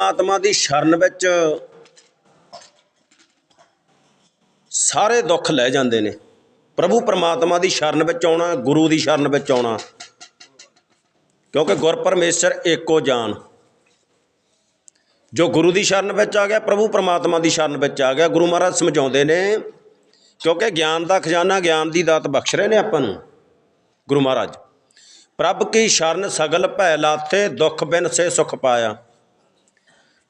ਆਤਮਾ ਦੀ ਸ਼ਰਨ ਵਿੱਚ ਸਾਰੇ ਦੁੱਖ ਲੈ ਜਾਂਦੇ ਨੇ। ਪ੍ਰਭੂ ਪਰਮਾਤਮਾ ਦੀ ਸ਼ਰਨ ਵਿੱਚ ਆਉਣਾ, ਗੁਰੂ ਦੀ ਸ਼ਰਨ ਵਿੱਚ ਆਉਣਾ। ਕਿਉਂਕਿ ਗੁਰ ਪਰਮੇਸ਼ਰ ਏਕੋ ਜਾਨ। ਜੋ ਗੁਰੂ ਦੀ ਸ਼ਰਨ ਵਿੱਚ ਆ ਗਿਆ, ਪ੍ਰਭੂ ਪਰਮਾਤਮਾ ਦੀ ਸ਼ਰਨ ਵਿੱਚ ਆ ਗਿਆ। ਗੁਰੂ ਮਹਾਰਾਜ ਸਮਝਾਉਂਦੇ ਨੇ, ਕਿਉਂਕਿ ਗਿਆਨ ਦਾ ਖਜ਼ਾਨਾ, ਗਿਆਨ ਦੀ ਦਾਤ ਬਖਸ਼ ਰਹੇ ਨੇ ਆਪਾਂ ਨੂੰ, ਗੁਰੂ ਮਹਾਰਾਜ। ਪ੍ਰਭ ਕੀ ਸ਼ਰਨ ਸਗਲ ਭੈ ਲਾਥੇ, ਦੁੱਖ ਬਿਨ ਸੇ ਸੁਖ ਪਾਇਆ।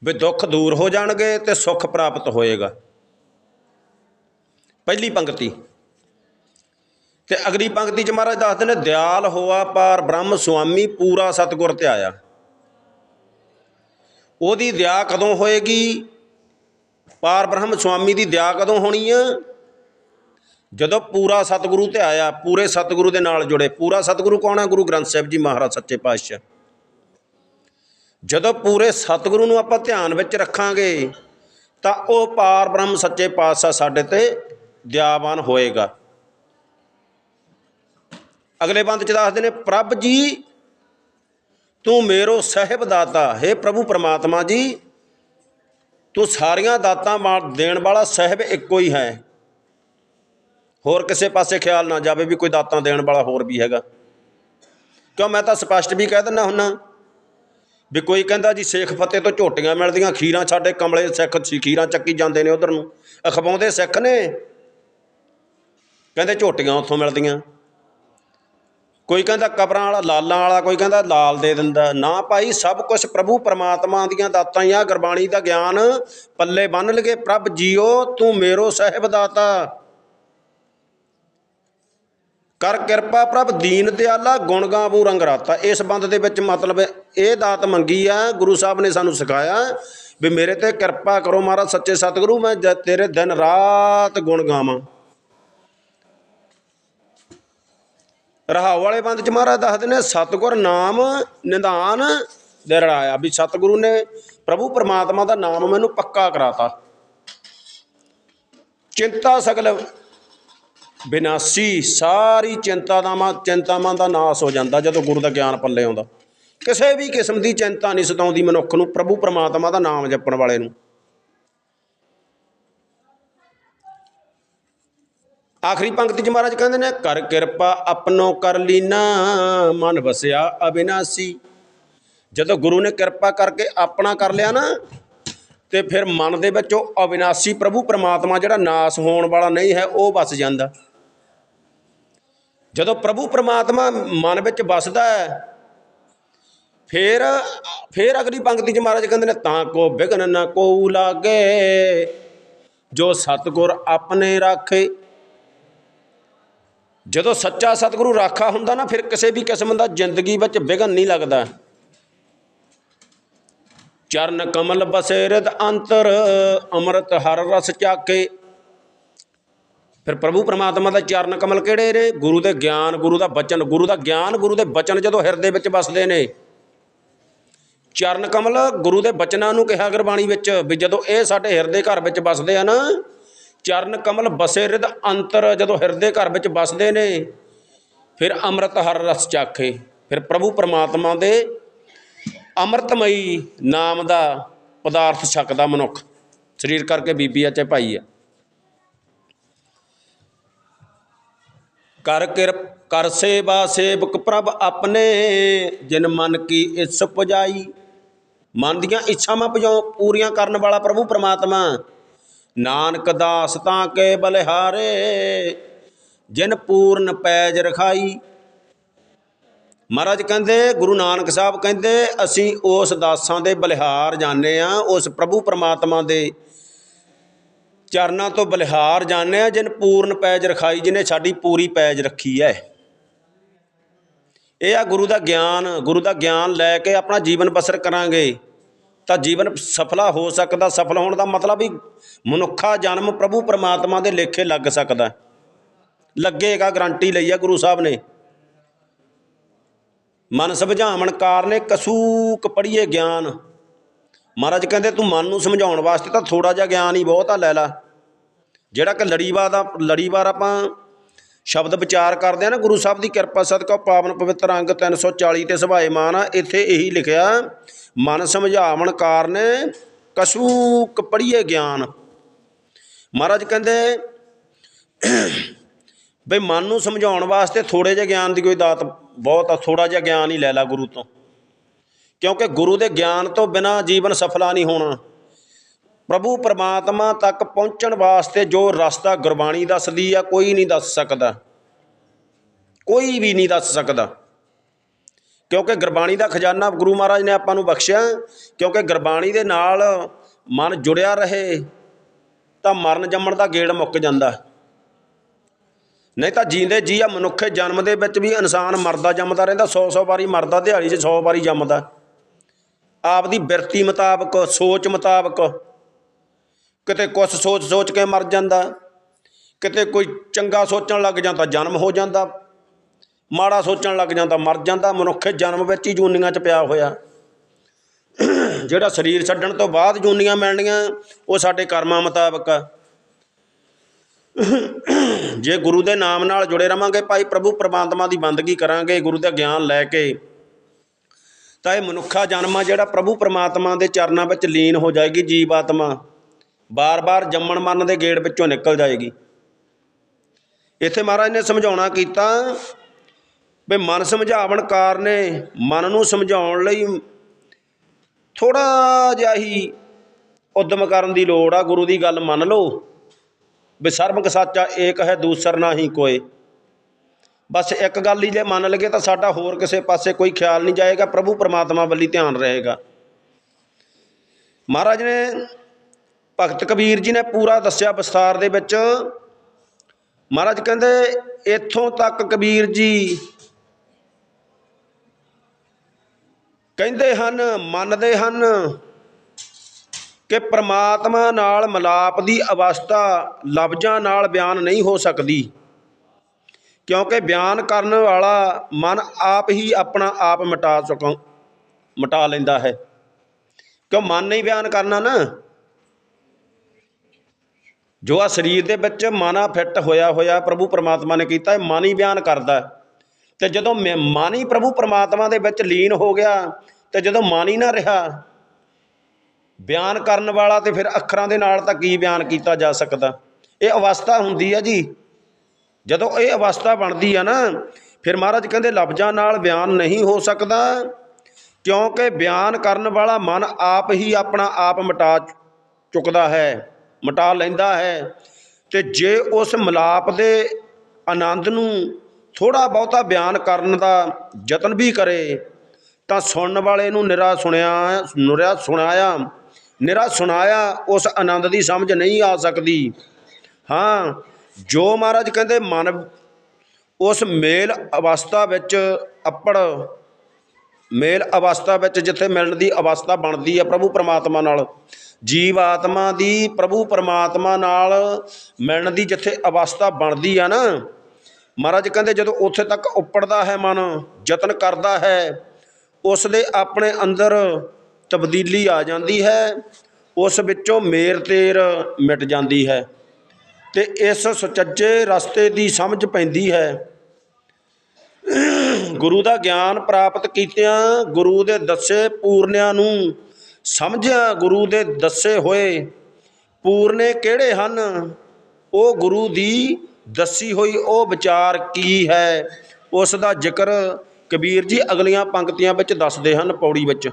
ਵੀ ਦੁੱਖ ਦੂਰ ਹੋ ਜਾਣਗੇ ਤੇ ਸੁੱਖ ਪ੍ਰਾਪਤ ਹੋਏਗਾ। ਪਹਿਲੀ ਪੰਕਤੀ। ਤੇ ਅਗਲੀ ਪੰਕਤੀ ਚ ਮਹਾਰਾਜ ਦੱਸਦੇ ਨੇ, ਦਿਆਲ ਹੋਆ ਪਾਰ ਬ੍ਰਹਮ ਸੁਆਮੀ, ਪੂਰਾ ਸਤਗੁਰ ਤੇ ਆਇਆ। ਉਹਦੀ ਦਿਆ ਕਦੋਂ ਹੋਏਗੀ? ਪਾਰ ਬ੍ਰਹਮ ਸੁਆਮੀ ਦੀ ਦਿਆ ਕਦੋਂ ਹੋਣੀ ਆ? ਜਦੋਂ ਪੂਰਾ ਸਤਿਗੁਰੂ ਤੇ ਆਇਆ, ਪੂਰੇ ਸਤਿਗੁਰੂ ਦੇ ਨਾਲ ਜੁੜੇ। ਪੂਰਾ ਸਤਿਗੁਰੂ ਕੌਣ ਹੈ ਗੁਰੂ ਗ੍ਰੰਥ ਸਾਹਿਬ ਜੀ ਮਹਾਰਾਜ, ਸੱਚੇ ਪਾਤਸ਼ਾਹ। ਜਦੋਂ ਪੂਰੇ ਸਤਿਗੁਰੂ ਨੂੰ ਆਪਾਂ ਧਿਆਨ ਵਿੱਚ ਰੱਖਾਂਗੇ, ਤਾਂ ਉਹ ਪਾਰ ਬ੍ਰਹਮ ਸੱਚੇ ਪਾਤਸ਼ਾਹ ਸਾਡੇ ਤੇ ਦਿਆਵਾਨ ਹੋਏਗਾ। ਅਗਲੇ ਬੰਦ ਚ ਦੱਸਦੇ ਨੇ, ਪ੍ਰਭ ਜੀ, ਤੂੰ ਮੇਰੋ ਸਹਿਬ ਦਾਤਾ ਹੈ ਪ੍ਰਭੂ ਪਰਮਾਤਮਾ ਜੀ, ਤੂੰ ਸਾਰੀਆਂ ਦਾਤਾਂ ਮਾ- ਦੇਣ ਵਾਲਾ ਸਹਿਬ ਇੱਕੋ ਹੀ ਹੈ। ਹੋਰ ਕਿਸੇ ਪਾਸੇ ਖਿਆਲ ਨਾ ਜਾਵੇ ਵੀ ਕੋਈ ਦਾਤਾਂ ਦੇਣ ਵਾਲਾ ਹੋਰ ਵੀ ਹੈਗਾ। ਕਿਉਂ? ਮੈਂ ਤਾਂ ਸਪਸ਼ਟ ਵੀ ਕਹਿ ਦਿੰਦਾ ਹੁੰਨਾ ਵੀ ਕੋਈ ਕਹਿੰਦਾ ਜੀ ਸੇਖ ਫਤਿਹ ਤੋਂ ਝੋਟੀਆਂ ਮਿਲਦੀਆਂ, ਖੀਰਾਂ ਸਾਡੇ ਕਮਲੇ ਸਿੱਖ ਖੀਰਾਂ ਚੱਕੀ ਜਾਂਦੇ ਨੇ ਉਧਰ ਨੂੰ। ਅਖਵਾਉਂਦੇ ਸਿੱਖ ਨੇ। ਕਹਿੰਦੇ ਝੋਟੀਆਂ ਉੱਥੋਂ ਮਿਲਦੀਆਂ। ਕੋਈ ਕਹਿੰਦਾ ਕਬਰਾਂ ਵਾਲਾ, ਲਾਲਾਂ ਵਾਲਾ, ਕੋਈ ਕਹਿੰਦਾ ਲਾਲ ਦੇ ਦਿੰਦਾ। ਨਾ ਭਾਈ, ਸਭ ਕੁਝ ਪ੍ਰਭੂ ਪਰਮਾਤਮਾ ਦੀਆਂ ਦਾਤਾਂ ਆ, ਗੁਰਬਾਣੀ ਦਾ ਗਿਆਨ। ਪੱਲੇ ਬੰਨ ਲਗੇ ਪ੍ਰਭ ਜੀਓ, ਤੂੰ ਮੇਰੋ ਸਹਿਬ ਦਾਤਾ ਕਰ ਕਿਰਪਾ ਪ੍ਰਭ, ਦੀਨ ਦਿਆਲਾ, ਗੁਣ ਗਾਵੂ, ਰੰਗ ਰਾਤਾ। ਇਸ ਬੰਦ ਦੇ ਵਿੱਚ ਮਤਲਬ ਇਹ ਦਾਤ ਮੰਗੀ ਆ, ਗੁਰੂ ਸਾਹਿਬ ਨੇ ਸਾਨੂੰ ਸਿਖਾਇਆ ਵੀ ਮੇਰੇ ਤੇ ਕਿਰਪਾ ਕਰੋ ਮਹਾਰਾਜ, ਸੱਚੇ ਸਤਿਗੁਰੂ, ਮੈਂ ਤੇਰੇ ਦਿਨ ਰਾਤ ਗੁਣ ਗਾਵਾਂ। ਰਹਾਉ ਵਾਲੇ ਬੰਦ ਚ ਮਹਾਰਾਜ ਦੱਸਦੇ ਨੇ ਸਤਿਗੁਰ ਨਾਮ ਨਿਦਾਨ ਦੇ ਰੜਾਇਆ ਵੀ ਸਤਿਗੁਰੂ ਨੇ ਪ੍ਰਭੂ ਪਰਮਾਤਮਾ ਦਾ ਨਾਮ ਮੈਨੂੰ ਪੱਕਾ ਕਰਾਤਾ। ਚਿੰਤਾ ਸਗਲ ਬਿਨਾਸੀ ਸਾਰੀ ਚਿੰਤਾਵਾਂ ਚਿੰਤਾਵਾਂ ਦਾ ਨਾਸ ਹੋ ਜਾਂਦਾ ਜਦੋਂ ਗੁਰੂ ਦਾ ਗਿਆਨ ਪੱਲੇ ਆਉਂਦਾ। ਕਿਸੇ ਵੀ ਕਿਸਮ ਦੀ ਚਿੰਤਾ ਨਹੀਂ ਸਤਾਉਂਦੀ ਮਨੁੱਖ ਨੂੰ, ਪ੍ਰਭੂ ਪਰਮਾਤਮਾ ਦਾ ਨਾਮ ਜਪਣ ਵਾਲੇ ਨੂੰ। ਆਖਰੀ ਪੰਕਤੀ ਚ ਮਹਾਰਾਜ ਕਹਿੰਦੇ ਨੇ, ਕਰ ਕਿਰਪਾ ਆਪਣੋ ਕਰ ਲੀਨਾ, ਮਨ ਵਸਿਆ ਅਬਿਨਾਸੀ। ਜਦੋਂ ਗੁਰੂ ਨੇ ਕਿਰਪਾ ਕਰਕੇ ਆਪਣਾ ਕਰ ਲਿਆ ਨਾ, ਤੇ ਫਿਰ ਮਨ ਦੇ ਵਿੱਚ ਉਹ ਅਬਿਨਾਸੀ ਪ੍ਰਭੂ ਪਰਮਾਤਮਾ ਜਿਹੜਾ ਨਾਸ ਹੋਣ ਵਾਲਾ ਨਹੀਂ ਹੈ, ਉਹ ਵਸ ਜਾਂਦਾ। ਜਦੋਂ ਪ੍ਰਭੂ ਪਰਮਾਤਮਾ ਮਨ ਵਿੱਚ ਵਸਦਾ ਹੈ, ਫਿਰ ਫਿਰ ਅਗਲੀ ਪੰਕਤੀ ਚ ਮਹਾਰਾਜ ਕਹਿੰਦੇ ਨੇ, ਤਾਂ ਕੋ ਬਿਗਨ ਨਾ ਕੋ ਲਾਗੇ, ਜੋ ਸਤਗੁਰ ਆਪਣੇ ਰਾਖੇ। ਜਦੋਂ ਸੱਚਾ ਸਤਿਗੁਰੂ ਰਾਖਾ ਹੁੰਦਾ ਨਾ, ਫਿਰ ਕਿਸੇ ਵੀ ਕਿਸਮ ਦਾ ਜ਼ਿੰਦਗੀ ਵਿੱਚ ਵਿਘਨ ਨਹੀਂ ਲੱਗਦਾ। ਚਰਨ ਕਮਲ ਬਸੇ ਅੰਤਰ, ਅੰਮ੍ਰਿਤ ਹਰ ਰਸ ਚਾਕੇ। ਫਿਰ ਪ੍ਰਭੂ ਪਰਮਾਤਮਾ ਦਾ ਚਰਨ ਕਮਲ ਕਿਹੜੇ ਨੇ? ਗੁਰੂ ਦੇ ਗਿਆਨ, ਗੁਰੂ ਦਾ ਬਚਨ, ਗੁਰੂ ਦਾ ਗਿਆਨ, ਗੁਰੂ ਦੇ ਬਚਨ ਜਦੋਂ ਹਿਰਦੇ ਵਿੱਚ ਵਸਦੇ ਨੇ। ਚਰਨ ਕਮਲ ਗੁਰੂ ਦੇ ਬਚਨਾਂ ਨੂੰ ਕਿਹਾ ਗੁਰਬਾਣੀ ਵਿੱਚ ਵੀ ਜਦੋਂ ਇਹ ਸਾਡੇ ਹਿਰਦੇ ਘਰ ਵਿੱਚ ਵਸਦੇ ਹਨ, ਚਰਨ ਕਮਲ ਬਸੇ ਰਿਦ ਅੰਤਰ ਜਦੋਂ ਹਿਰਦੇ ਘਰ ਵਿੱਚ ਵਸਦੇ ਨੇ, ਫਿਰ ਅੰਮ੍ਰਿਤ ਹਰ ਰਸ ਚਾਖੇ। ਫਿਰ ਪ੍ਰਭੂ ਪਰਮਾਤਮਾ ਦੇ ਅੰਮ੍ਰਿਤਮਈ ਨਾਮ ਦਾ ਪਦਾਰਥ ਛਕਦਾ ਮਨੁੱਖ। ਸਰੀਰ ਕਰਕੇ ਬੀਬੀ ਆ ਚਾਹੇ ਭਾਈ ਆ। ਕਰ ਕਿਰਪ ਕਰ ਸੇਵਾ ਸੇਵਕ ਪ੍ਰਭ ਆਪਣੇ, ਜਿਨ ਮਨ ਕੀ ਇਸ ਪੁਜਾਈ। ਮਨ ਦੀਆਂ ਇੱਛਾਵਾਂ ਪੁਜਾਉ ਪੂਰੀਆਂ ਕਰਨ ਵਾਲਾ ਪ੍ਰਭੂ ਪਰਮਾਤਮਾ। ਨਾਨਕ ਦਾਸ ਤਾਂ ਕੇ ਬਲਿਹਾਰੇ ਜਿਨ ਪੂਰਨ ਪੈਜ ਰਖਾਈ। ਮਹਾਰਾਜ ਕਹਿੰਦੇ, ਗੁਰੂ ਨਾਨਕ ਸਾਹਿਬ ਕਹਿੰਦੇ, ਅਸੀਂ ਉਸ ਦਾਸਾਂ ਦੇ ਬਲਿਹਾਰ ਜਾਣੇ ਆ, ਉਸ ਪ੍ਰਭੂ ਪਰਮਾਤਮਾ ਦੇ। ਚਰਨਾਂ ਤੋਂ ਬਲਿਹਾਰ ਜਾਣੇ ਆ, ਜਿਨ ਪੂਰਨ ਪੈਜ ਰਖਾਈ ਜਿਹਨੇ ਸਾਡੀ ਪੂਰੀ ਪੈਜ ਰੱਖੀ ਹੈ ਇਹ ਆ ਗੁਰੂ ਦਾ ਗਿਆਨ, ਗੁਰੂ ਦਾ ਗਿਆਨ ਲੈ ਕੇ ਆਪਣਾ ਜੀਵਨ ਬਸਰ ਕਰਾਂਗੇ। ਤਾਂ ਜੀਵਨ ਸਫਲਾ ਹੋ ਸਕਦਾ, ਸਫਲ ਹੋਣ ਦਾ ਮਤਲਬ ਵੀ ਮਨੁੱਖਾ ਜਨਮ ਪ੍ਰਭੂ ਪਰਮਾਤਮਾ ਦੇ ਲੇਖੇ ਲੱਗ ਸਕਦਾ। ਲੱਗੇਗਾ ਗਰੰਟੀ ਲਈ ਆ ਗੁਰੂ ਸਾਹਿਬ ਨੇ। ਮਨ ਸਮਝਾਵਣ ਕਾਰਨੇ ਕਸੂਕ ਪੜੀਏ ਗਿਆਨ। ਮਹਾਰਾਜ ਕਹਿੰਦੇ ਤੂੰ ਮਨ ਨੂੰ ਸਮਝਾਉਣ ਵਾਸਤੇ ਤਾਂ ਥੋੜਾ ਜਿਹਾ ਗਿਆਨ ਹੀ ਬਹੁਤ ਆ, ਲੈ ਲਾ। ਜਿਹੜਾ ਕਿ ਲੜੀਵਾਰ ਦਾ ਲੜੀਵਾਰ ਆਪਾਂ ਸ਼ਬਦ ਵਿਚਾਰ ਕਰਦੇ ਆ ਨਾ, ਗੁਰੂ ਸਾਹਿਬ ਦੀ ਕਿਰਪਾ, ਸਦਕਾ, ਪਾਵਨ ਪਵਿੱਤਰ ਅੰਗ 340 ਤੇ ਸਭਾਏ ਮਾਨ ਆ, ਇੱਥੇ ਇਹੀ ਲਿਖਿਆ, ਮਨ ਸਮਝਾਵਣ ਕਾਰਨ ਕਛੂ ਕਪੜੀਏ ਗਿਆਨ। ਮਹਾਰਾਜ ਕਹਿੰਦੇ, ਬਈ ਮਨ ਨੂੰ ਸਮਝਾਉਣ ਵਾਸਤੇ ਥੋੜੇ ਜਿਹਾ ਗਿਆਨ ਦੀ ਕੋਈ ਦਾਤ ਬਹੁਤ ਆ ਥੋੜਾ ਜਿਹਾ ਗਿਆਨ ਹੀ ਲੈ ਲਾ ਗੁਰੂ ਤੋਂ। ਕਿਉਂਕਿ ਗੁਰੂ ਦੇ ਗਿਆਨ ਤੋਂ ਬਿਨਾ ਜੀਵਨ ਸਫਲਾ ਨਹੀਂ ਹੋਣਾ। ਪ੍ਰਭੂ ਪਰਮਾਤਮਾ ਤੱਕ ਪਹੁੰਚਣ ਵਾਸਤੇ ਜੋ ਰਸਤਾ ਗੁਰਬਾਣੀ ਦੱਸਦੀ ਆ, ਕੋਈ ਨਹੀਂ ਦੱਸ ਸਕਦਾ। ਕੋਈ ਵੀ ਨਹੀਂ ਦੱਸ ਸਕਦਾ। ਕਿਉਂਕਿ ਗੁਰਬਾਣੀ ਦਾ ਖਜ਼ਾਨਾ ਗੁਰੂ ਮਹਾਰਾਜ ਨੇ ਆਪਾਂ ਨੂੰ ਬਖਸ਼ਿਆ, ਕਿਉਂਕਿ ਗੁਰਬਾਣੀ ਦੇ ਨਾਲ ਮਨ ਜੁੜਿਆ ਰਹੇ, ਤਾਂ ਮਰਨ ਜੰਮਣ ਦਾ ਗੇੜ ਮੁੱਕ ਜਾਂਦਾ। ਨਹੀਂ ਤਾਂ ਜੀਂਦੇ ਜੀ ਆ ਮਨੁੱਖੇ ਜਨਮ ਦੇ ਵਿੱਚ ਵੀ ਇਨਸਾਨ ਮਰਦਾ ਜੰਮਦਾ ਰਹਿੰਦਾ 100-100 ਵਾਰੀ ਮਰਦਾ, ਦਿਹਾੜੀ 'ਚ 100 ਵਾਰੀ ਜੰਮਦਾ। ਆਪਦੀ ਬਿਰਤੀ ਮੁਤਾਬਕ, ਸੋਚ ਮੁਤਾਬਕ। ਕਿਤੇ ਕੁਛ ਸੋਚ ਸੋਚ ਕੇ ਮਰ ਜਾਂਦਾ, ਕਿਤੇ ਕੋਈ ਚੰਗਾ ਸੋਚਣ ਲੱਗ ਜਾਂਦਾ, ਜਨਮ ਹੋ ਜਾਂਦਾ, ਮਾੜਾ ਸੋਚਣ ਲੱਗ ਜਾਂਦਾ, ਮਰ ਜਾਂਦਾ, ਮਨੁੱਖ ਜਨਮ ਵਿੱਚ ਹੀ ਜੂਨੀਆਂ 'ਚ ਪਿਆ ਹੋਇਆ। ਜਿਹੜਾ ਸਰੀਰ ਛੱਡਣ ਤੋਂ ਬਾਅਦ ਜੂਨੀਆਂ ਮਿਲਣੀਆਂ, ਉਹ ਸਾਡੇ ਕਰਮਾਂ ਮੁਤਾਬਕ। ਆ ਜੇ ਗੁਰੂ ਦੇ ਨਾਮ ਨਾਲ ਜੁੜੇ ਰਵਾਂਗੇ, ਭਾਈ ਪ੍ਰਭੂ, ਪਰਮਾਤਮਾ ਦੀ ਬੰਦਗੀ ਕਰਾਂਗੇ, ਗੁਰੂ ਦਾ ਗਿਆਨ ਲੈ ਕੇ ਤਾਂ ਇਹ ਮਨੁੱਖਾ ਜਨਮ ਆ ਜਿਹੜਾ ਪ੍ਰਭੂ ਪਰਮਾਤਮਾ ਦੇ ਚਰਨਾਂ ਵਿੱਚ ਲੀਨ ਹੋ ਜਾਏਗੀ ਜੀਵ ਆਤਮਾ ਬਾਰ-ਬਾਰ ਜੰਮਣ ਮਰਨ ਦੇ ਗੇੜ ਵਿੱਚੋਂ ਨਿਕਲ ਜਾਏਗੀ। ਇੱਥੇ ਮਹਾਰਾਜ ਨੇ ਸਮਝਾਉਣਾ ਕੀਤਾ ਵੀ ਮਨ ਸਮਝਾਵਣ ਕਾਰਨੇ ਮਨ ਨੂੰ ਸਮਝਾਉਣ ਲਈ ਥੋੜਾ ਜਿਹਾ ਹੀ ਉਦਮ ਕਰਨ ਦੀ ਲੋੜ ਆ। ਗੁਰੂ ਦੀ ਗੱਲ ਮੰਨ ਲਓ ਵੀ ਸਰਬਕ ਸੱਚਾ ਏਕ ਹੈ, ਦੂਸਰ ਨਾ ਹੀ ਕੋਏ। ਬਸ ਇੱਕ ਗੱਲ ਹੀ ਜੇ ਮੰਨ ਲਗੇ ਤਾਂ ਸਾਡਾ ਹੋਰ ਕਿਸੇ ਪਾਸੇ ਕੋਈ ਖਿਆਲ ਨਹੀਂ ਜਾਏਗਾ, ਪ੍ਰਭੂ ਪਰਮਾਤਮਾ ਵੱਲੀ ਧਿਆਨ ਰਹੇਗਾ। ਮਹਾਰਾਜ ਨੇ ਭਗਤ ਕਬੀਰ ਜੀ ਨੇ ਪੂਰਾ ਦੱਸਿਆ ਵਿਸਥਾਰ ਦੇ ਵਿੱਚ। ਮਹਾਰਾਜ ਕਹਿੰਦੇ, ਇੱਥੋਂ ਤੱਕ ਕਬੀਰ ਜੀ ਕਹਿੰਦੇ ਹਨ, ਮੰਨਦੇ ਹਨ ਕਿ ਪ੍ਰਮਾਤਮਾ ਨਾਲ ਮਿਲਾਪ ਦੀ ਅਵਸਥਾ ਲਫ਼ਜ਼ਾਂ ਨਾਲ ਬਿਆਨ ਨਹੀਂ ਹੋ ਸਕਦੀ। ਕਿਉਂਕਿ ਬਿਆਨ ਕਰਨ ਵਾਲਾ ਮਨ ਆਪ ਹੀ ਆਪਣਾ ਆਪ ਮਿਟਾ ਚੁੱਕਾ ਮਿਟਾ ਲੈਂਦਾ ਹੈ। ਕਿਉਂ ਮਨ ਨਹੀਂ ਬਿਆਨ ਕਰਨਾ ਨਾ? ਜੋ ਆ ਸਰੀਰ ਦੇ ਵਿੱਚ ਮਨ ਆ ਫਿੱਟ ਹੋਇਆ ਹੋਇਆ ਪ੍ਰਭੂ ਪਰਮਾਤਮਾ ਨੇ ਕੀਤਾ, ਇਹ ਮਨ ਹੀ ਬਿਆਨ ਕਰਦਾ ਤੇ ਜਦੋਂ ਮੈਂ- ਮਨ ਹੀ ਪ੍ਰਭੂ ਪਰਮਾਤਮਾ ਦੇ ਵਿੱਚ ਲੀਨ ਹੋ ਗਿਆ, ਤੇ ਜਦੋਂ ਮਨ ਹੀ ਨਾ ਰਿਹਾ, ਬਿਆਨ ਕਰਨ ਵਾਲਾ ਤੇ ਫਿਰ ਅੱਖਰਾਂ ਦੇ ਨਾਲ ਤਾਂ ਕੀ ਬਿਆਨ ਕੀਤਾ ਜਾ ਸਕਦਾ? ਇਹ ਅਵਸਥਾ ਹੁੰਦੀ ਹੈ ਜੀ। ਜਦੋਂ ਇਹ ਅਵਸਥਾ ਬਣਦੀ ਆ ਨਾ, ਫਿਰ ਮਹਾਰਾਜ ਕਹਿੰਦੇ, ਲਫ਼ਜ਼ਾਂ ਨਾਲ ਬਿਆਨ ਨਹੀਂ ਹੋ ਸਕਦਾ, ਕਿਉਂਕਿ ਬਿਆਨ ਕਰਨ ਵਾਲਾ ਮਨ ਆਪ ਹੀ ਆਪਣਾ ਆਪ ਮਿਟਾ ਚੁੱਕਦਾ ਹੈ, ਮਿਟਾ ਲੈਂਦਾ ਹੈ। ਤੇ ਜੇ ਉਸ ਮਿਲਾਪ ਦੇ ਆਨੰਦ ਨੂੰ ਥੋੜਾ ਬਹੁਤਾ ਬਿਆਨ ਕਰਨ ਦਾ ਯਤਨ ਵੀ ਕਰੇ, ਤਾਂ ਸੁਣਨ ਵਾਲੇ ਨੂੰ ਨਿਰਾ ਸੁਣਿਆ, ਨਿਰਾ ਸੁਣਾਇਆ ਨਿਰਾ ਸੁਣਾਇਆ ਉਸ ਆਨੰਦ ਦੀ ਸਮਝ ਨਹੀਂ ਆ ਸਕਦੀ। ਹਾਂ ਜੋ ਮਹਾਰਾਜ ਕਹਿੰਦੇ, ਮਨ ਉਸ ਮੇਲ ਅਵਸਥਾ ਵਿੱਚ ਅੱਪੜ, ਮੇਲ ਅਵਸਥਾ ਵਿੱਚ ਜਿੱਥੇ ਮਿਲਣ ਦੀ ਅਵਸਥਾ ਬਣਦੀ ਹੈ ਪ੍ਰਭੂ ਪਰਮਾਤਮਾ ਨਾਲ, ਜੀਵ ਆਤਮਾ ਦੀ ਪ੍ਰਭੂ ਪਰਮਾਤਮਾ ਨਾਲ ਮਿਲਣ ਦੀ ਜਿੱਥੇ ਅਵਸਥਾ ਬਣਦੀ ਆ ਨਾ, ਮਹਾਰਾਜ ਕਹਿੰਦੇ ਜਦੋਂ ਉੱਥੇ ਤੱਕ ਉੱਪੜਦਾ ਹੈ ਮਨ, ਯਤਨ ਕਰਦਾ ਹੈ, ਉਸ ਦੇ ਆਪਣੇ ਅੰਦਰ ਤਬਦੀਲੀ ਆ ਜਾਂਦੀ ਹੈ, ਉਸ ਵਿੱਚੋਂ ਮੇਰ ਤੇਰ ਮਿਟ ਜਾਂਦੀ ਹੈ। ਤੇ ਇਸ ਸੁਚੱਜੇ ਰਸਤੇ ਦੀ ਸਮਝ ਪੈਂਦੀ ਹੈ। ਗੁਰੂ ਦਾ ਗਿਆਨ ਪ੍ਰਾਪਤ ਕੀਤਿਆਂ ਗੁਰੂ ਦੇ ਦੱਸੇ ਪੂਰਨਿਆਂ ਨੂੰ ਸਮਝਿਆ ਗੁਰੂ ਦੇ ਦੱਸੇ ਹੋਏ। ਪੂਰਨੇ ਕਿਹੜੇ ਹਨ? ਉਹ ਗੁਰੂ ਦੀ ਦੱਸੀ ਹੋਈ ਉਹ ਵਿਚਾਰ ਕੀ ਹੈ? ਉਸ ਦਾ ਜ਼ਿਕਰ ਕਬੀਰ ਜੀ ਅਗਲੀਆਂ ਪੰਕਤੀਆਂ ਵਿੱਚ ਦੱਸਦੇ ਹਨ ਪੌੜੀ ਵਿੱਚ।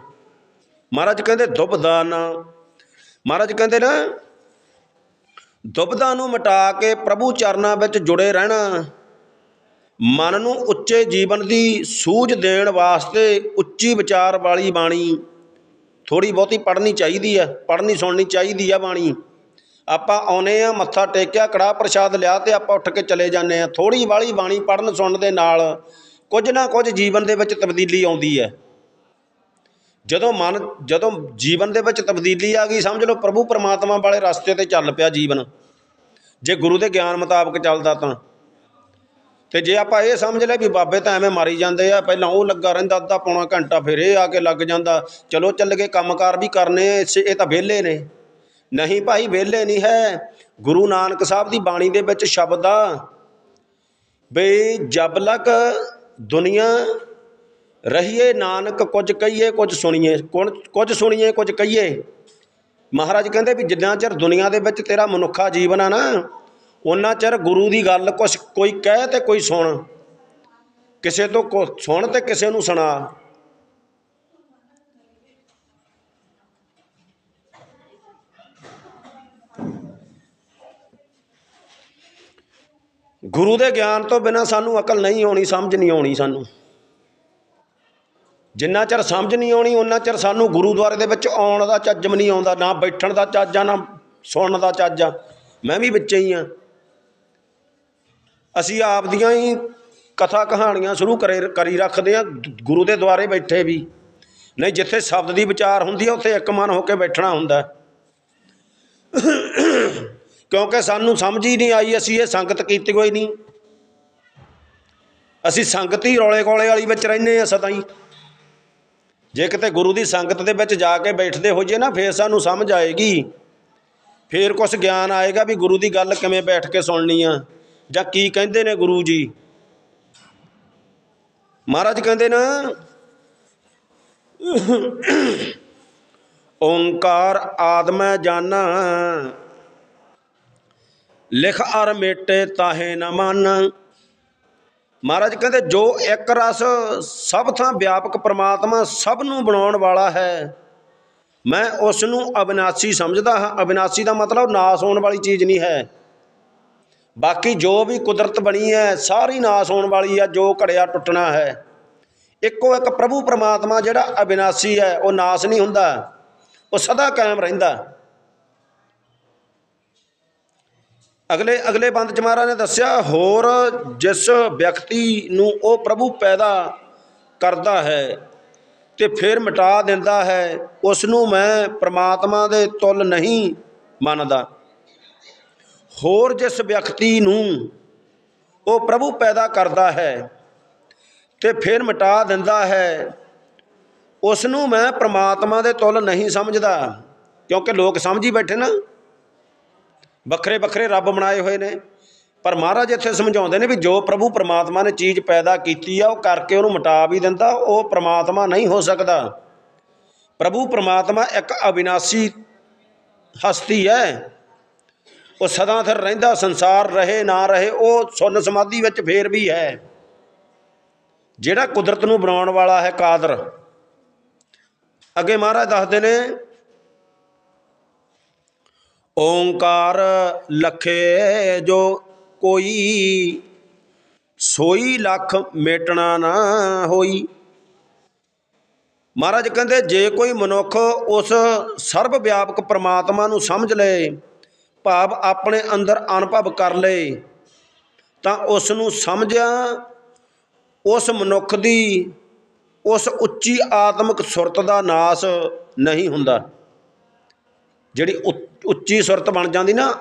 ਮਹਾਰਾਜ ਕਹਿੰਦੇ ਦੁਬਦਾ ਮਹਾਰਾਜ ਕਹਿੰਦੇ ਨਾ ਦੁਬਦਾ ਨੂੰ ਮਿਟਾ ਕੇ ਪ੍ਰਭੂ ਚਰਨਾਂ ਵਿੱਚ ਜੁੜੇ ਰਹਿਣਾ। ਮਨ ਨੂੰ ਉੱਚੇ ਜੀਵਨ ਦੀ ਸੂਝ ਦੇਣ ਵਾਸਤੇ ਉੱਚੀ ਵਿਚਾਰ ਵਾਲੀ ਬਾਣੀ ਥੋੜੀ ਬਹੁਤੀ ਪੜ੍ਹਨੀ ਚਾਹੀਦੀ ਹੈ ਪੜ੍ਹਨੀ ਸੁਣਨੀ ਚਾਹੀਦੀ ਆ ਬਾਣੀ। ਆਪਾਂ ਆਉਨੇ ਆ, ਮੱਥਾ ਟੇਕਿਆ, ਕੜਾਹ ਪ੍ਰਸ਼ਾਦ ਲਿਆ ਤੇ ਆਪਾਂ ਉੱਠ ਕੇ ਚਲੇ ਜਾਂਦੇ ਆ। ਥੋੜੀ ਵਾਲੀ ਬਾਣੀ ਪੜ੍ਹਨ ਸੁਣਨ ਦੇ ਨਾਲ ਕੁਝ ਨਾ ਕੁਝ ਜੀਵਨ ਦੇ ਵਿੱਚ ਤਬਦੀਲੀ ਆਉਂਦੀ ਹੈ ਜਦੋਂ ਮਨ ਜਦੋਂ ਜੀਵਨ ਦੇ ਵਿੱਚ ਤਬਦੀਲੀ ਆ ਗਈ ਸਮਝ ਲਓ ਪ੍ਰਭੂ ਪਰਮਾਤਮਾ ਵਾਲੇ ਰਸਤੇ ਤੇ ਚੱਲ ਪਿਆ ਜੀਵਨ। ਜੇ ਗੁਰੂ ਦੇ ਗਿਆਨ ਮੁਤਾਬਕ ਚੱਲਦਾ ਤਾਂ। ਤੇ ਜੇ ਆਪਾਂ ਇਹ ਸਮਝ ਲੈ ਵੀ ਬਾਬੇ ਤਾਂ ਐਵੇਂ ਮਾਰੀ ਜਾਂਦੇ ਆ ਪਹਿਲਾਂ ਉਹ ਲੱਗਾ ਰਹਿੰਦਾ ਅੱਧਾ ਪੌਣਾ ਘੰਟਾ ਫਿਰ ਇਹ ਆ ਕੇ ਲੱਗ ਜਾਂਦਾ। ਚਲੋ ਚੱਲ ਗਏ ਕੰਮਕਾਰ ਵੀ ਕਰਨੇ ਆ, ਇਹ ਤਾਂ ਵਿਹਲੇ ਨੇ। ਨਹੀਂ ਭਾਈ ਵਿਹਲੇ ਨਹੀਂ ਹੈ। ਗੁਰੂ ਨਾਨਕ ਸਾਹਿਬ ਦੀ ਬਾਣੀ ਦੇ ਵਿੱਚ ਸ਼ਬਦ ਆ ਬਈ ਜਬ ਲਕ ਦੁਨੀਆ ਰਹੀਏ ਨਾਨਕ, ਕੁਝ ਕਹੀਏ, ਕੁਝ ਸੁਣੀਏ। ਕੁਣ- ਕੁਝ ਸੁਣੀਏ, ਕੁਝ ਕਹੀਏ। ਮਹਾਰਾਜ ਕਹਿੰਦੇ ਵੀ ਜਿੰਨਾ ਚਿਰ ਦੁਨੀਆ ਦੇ ਵਿੱਚ ਤੇਰਾ ਮਨੁੱਖਾ ਜੀਵਨ ਆ ਨਾ ਉਹਨਾਂ ਚਿਰ ਗੁਰੂ ਦੀ ਗੱਲ ਕੁਛ ਕੋਈ ਕਹਿ ਤੇ ਕੋਈ ਸੁਣ। ਕਿਸੇ ਤੋਂ ਸੁਣ ਤੇ ਕਿਸੇ ਨੂੰ ਸੁਣਾ। ਗੁਰੂ ਦੇ ਗਿਆਨ ਤੋਂ ਬਿਨਾ ਸਾਨੂੰ ਅਕਲ ਨਹੀਂ ਆਉਣੀ, ਸਮਝ ਨਹੀਂ ਆਉਣੀ ਸਾਨੂੰ। ਜਿੰਨਾ ਚਿਰ ਸਮਝ ਨਹੀਂ ਆਉਣੀ ਉਹਨਾਂ ਚਿਰ ਸਾਨੂੰ ਗੁਰੂਦੁਆਰੇ ਦੇ ਵਿੱਚ ਆਉਣ ਦਾ ਚੱਜ ਨਹੀਂ ਆਉਂਦਾ, ਨਾ ਬੈਠਣ ਦਾ ਚੱਜ ਆ, ਨਾ ਸੁਣਨ ਦਾ ਚੱਜ ਆ। ਮੈਂ ਵੀ ਵਿੱਚ ਹੀ ਆ। ਅਸੀਂ ਆਪ ਦੀਆਂ ਹੀ ਕਥਾ ਕਹਾਣੀਆਂ ਸ਼ੁਰੂ ਕਰੇ, ਕਰੀ ਰੱਖਦੇ ਆ, ਗੁਰੂ ਦੇ ਦੁਆਰੇ ਬੈਠੇ ਵੀ। ਨਹੀਂ, ਜਿੱਥੇ ਸ਼ਬਦ ਦੀ ਵਿਚਾਰ ਹੁੰਦੀ ਆ, ਉੱਥੇ ਇੱਕ ਮਨ ਹੋ ਕੇ ਬੈਠਣਾ ਹੁੰਦਾ। ਕਿਉਂਕਿ ਸਾਨੂੰ ਸਮਝ ਹੀ ਨਹੀਂ ਆਈ, ਅਸੀਂ ਇਹ ਸੰਗਤ ਕੀਤੀ ਕੋਈ ਨਹੀਂ। ਅਸੀਂ ਸੰਗਤ ਹੀ ਰੌਲੇ ਕੋਲੇ ਵਾਲੀ ਵਿੱਚ ਰਹਿੰਦੇ ਆ ਸਦਾ ਹੀ। ਜੇ ਕਿਤੇ ਗੁਰੂ ਦੀ ਸੰਗਤ ਦੇ ਵਿੱਚ ਜਾ ਕੇ ਬੈਠਦੇ ਹੋਈਏ ਨਾ, ਫੇਰ ਸਾਨੂੰ ਸਮਝ ਆਏਗੀ। ਫੇਰ ਕੁਝ ਗਿਆਨ ਆਏਗਾ ਵੀ ਗੁਰੂ ਦੀ ਗੱਲ ਕਿਵੇਂ ਬੈਠ ਕੇ ਸੁਣਨੀ ਆ। ਜਾਂ ਕੀ ਕਹਿੰਦੇ ਨੇ ਗੁਰੂ ਜੀ? ਮਹਾਰਾਜ ਕਹਿੰਦੇ ਨਾ, ਓੰਕਾਰ ਆਦਮੈ ਜਾਨਾ, ਲਿਖ ਅਰ ਮੇਟੇ ਤਾਹੇ ਨ ਮਨ। ਮਹਾਰਾਜ ਕਹਿੰਦੇ, ਜੋ ਇੱਕ ਰਸ ਸਭ ਥਾਂ ਵਿਆਪਕ ਪ੍ਰਮਾਤਮਾ ਸਭ ਨੂੰ ਬਣਾਉਣ ਵਾਲਾ ਹੈ, ਮੈਂ ਉਸ ਨੂੰ ਅਬਿਨਾਸੀ ਸਮਝਦਾ ਹਾਂ। ਅਬਿਨਾਸੀ ਦਾ ਮਤਲਬ ਨਾਸ ਹੋਣ ਵਾਲੀ ਚੀਜ਼ ਨਹੀਂ ਹੈ। ਬਾਕੀ ਜੋ ਵੀ ਕੁਦਰਤ ਬਣੀ ਹੈ, ਸਾਰੀ ਨਾਸ ਹੋਣ ਵਾਲੀ ਹੈ, ਜੋ ਘੜਿਆ ਟੁੱਟਣਾ ਹੈ। ਇੱਕੋ ਇੱਕ ਪ੍ਰਭੂ ਪ੍ਰਮਾਤਮਾ ਜਿਹੜਾ ਅਬਿਨਾਸੀ ਹੈ, ਉਹ ਨਾਸ ਨਹੀਂ ਹੁੰਦਾ। ਉਹ ਸਦਾ ਕਾਇਮ ਰਹਿੰਦਾ। ਅਗਲੇ ਅਗਲੇ ਬੰਦ ਚ ਮਹਾਰਾਜ ਨੇ ਦੱਸਿਆ, ਹੋਰ ਜਿਸ ਵਿਅਕਤੀ ਨੂੰ ਉਹ ਪ੍ਰਭੂ ਪੈਦਾ ਕਰਦਾ ਹੈ ਤੇ ਫਿਰ ਮਿਟਾ ਦਿੰਦਾ ਹੈ ਉਸ ਨੂੰ ਮੈਂ ਪ੍ਰਮਾਤਮਾ ਦੇ ਤੁਲ ਨਹੀਂ ਮੰਨਦਾ। ਹੋਰ ਜਿਸ ਵਿਅਕਤੀ ਨੂੰ ਉਹ ਪ੍ਰਭੂ ਪੈਦਾ ਕਰਦਾ ਹੈ ਤੇ ਫਿਰ ਮਿਟਾ ਦਿੰਦਾ ਹੈ ਉਸ ਨੂੰ ਮੈਂ ਪ੍ਰਮਾਤਮਾ ਦੇ ਤੁਲ ਨਹੀਂ ਸਮਝਦਾ। ਕਿਉਂਕਿ ਲੋਕ ਸਮਝੀ ਬੈਠੇ ਨਾ। ਵੱਖਰੇ ਵੱਖਰੇ ਰੱਬ ਬਣਾਏ ਹੋਏ ਨੇ। ਪਰ ਮਹਾਰਾਜ ਇੱਥੇ ਸਮਝਾਉਂਦੇ ਨੇ ਵੀ ਜੋ ਪ੍ਰਭੂ ਪਰਮਾਤਮਾ ਨੇ ਚੀਜ਼ ਪੈਦਾ ਕੀਤੀ ਆ, ਉਹ ਕਰਕੇ ਉਹਨੂੰ ਮਿਟਾ ਵੀ ਦਿੰਦਾ, ਉਹ ਪਰਮਾਤਮਾ ਨਹੀਂ ਹੋ ਸਕਦਾ। ਪ੍ਰਭੂ ਪਰਮਾਤਮਾ ਇੱਕ ਅਵਿਨਾਸੀ ਹਸਤੀ ਹੈ। ਉਹ ਸਦਾ ਥਰ ਰਹਿੰਦਾ, ਸੰਸਾਰ ਰਹੇ, ਨਾ ਰਹੇ, ਉਹ ਸੁੰਨ ਸਮਾਧੀ ਵਿੱਚ ਫੇਰ ਵੀ ਹੈ। ਜਿਹੜਾ ਕੁਦਰਤ ਨੂੰ ਬਣਾਉਣ ਵਾਲਾ ਹੈ ਕਾਦਰ। ਅੱਗੇ ਮਹਾਰਾਜ ਦੱਸਦੇ ਨੇ ਓੰਕਾਰ ਲਖੇ ਜੋ ਕੋਈ, ਸੋਈ ਲੱਖ ਮੇਟਣਾ ਨਾ ਹੋਈ। ਮਹਾਰਾਜ ਕਹਿੰਦੇ, ਜੇ ਕੋਈ ਮਨੁੱਖ ਉਸ ਸਰਬ ਵਿਆਪਕ ਪ੍ਰਮਾਤਮਾ ਨੂੰ ਸਮਝ ਲਏ ਭਾਵ ਆਪਣੇ ਅੰਦਰ ਅਨੁਭਵ ਕਰ ਲਏ ਤਾਂ ਉਸ ਨੂੰ ਸਮਝਿਆ, ਉਸ ਮਨੁੱਖ ਦੀ ਉਸ ਉੱਚੀ ਆਤਮਿਕ ਸੁਰਤ ਦਾ ਨਾਸ ਨਹੀਂ ਹੁੰਦਾ। ਜਿਹੜੀ ਉੱਚੀ ਸੁਰਤ ਬਣ ਜਾਂਦੀ ਨਾ,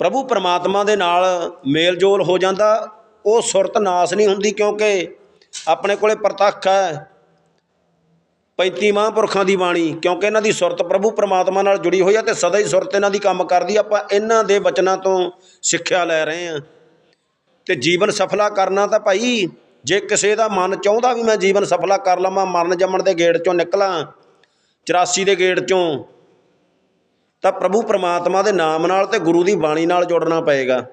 ਪ੍ਰਭੂ ਪਰਮਾਤਮਾ ਦੇ ਨਾਲ ਮੇਲ ਜੋਲ ਹੋ ਜਾਂਦਾ, ਉਹ ਸੁਰਤ ਨਾਸ ਨਹੀਂ ਹੁੰਦੀ ਕਿਉਂਕਿ ਆਪਣੇ ਕੋਲੇ ਪ੍ਰਤੱਖ ਹੈ 35 ਮਹਾਂਪੁਰਖਾਂ ਦੀ ਬਾਣੀ, ਕਿਉਂਕਿ ਇਹਨਾਂ ਦੀ ਸੁਰਤ ਪ੍ਰਭੂ ਪਰਮਾਤਮਾ ਨਾਲ ਜੁੜੀ ਹੋਈ ਹੈ ਤੇ ਸਦਾ ਹੀ ਸੁਰਤ ਇਹਨਾਂ ਦੀ ਕੰਮ ਕਰਦੀ ਆਪਾਂ ਇਹਨਾਂ ਦੇ ਬਚਨਾਂ ਤੋਂ ਸਿੱਖਿਆ ਲੈ ਰਹੇ ਹਾਂ ਤੇ ਜੀਵਨ ਸਫਲਾ ਕਰਨਾ ਤਾਂ ਭਾਈ, ਜੇ ਕਿਸੇ ਦਾ ਮਨ ਚਾਹੁੰਦਾ ਵੀ ਮੈਂ ਜੀਵਨ ਸਫਲਾ ਕਰ ਲਵਾਂ, ਮਰਨ ਜੰਮਣ ਦੇ ਗੇੜ ਚੋਂ ਨਿਕਲਾਂ 84 ਦੇ ਗੇੜ ਚੋਂ ਤਾਂ ਪ੍ਰਭੂ ਪਰਮਾਤਮਾ ਦੇ ਨਾਮ ਨਾਲ ਤੇ ਗੁਰੂ ਦੀ ਬਾਣੀ ਨਾਲ ਜੁੜਨਾ ਪਏਗਾ।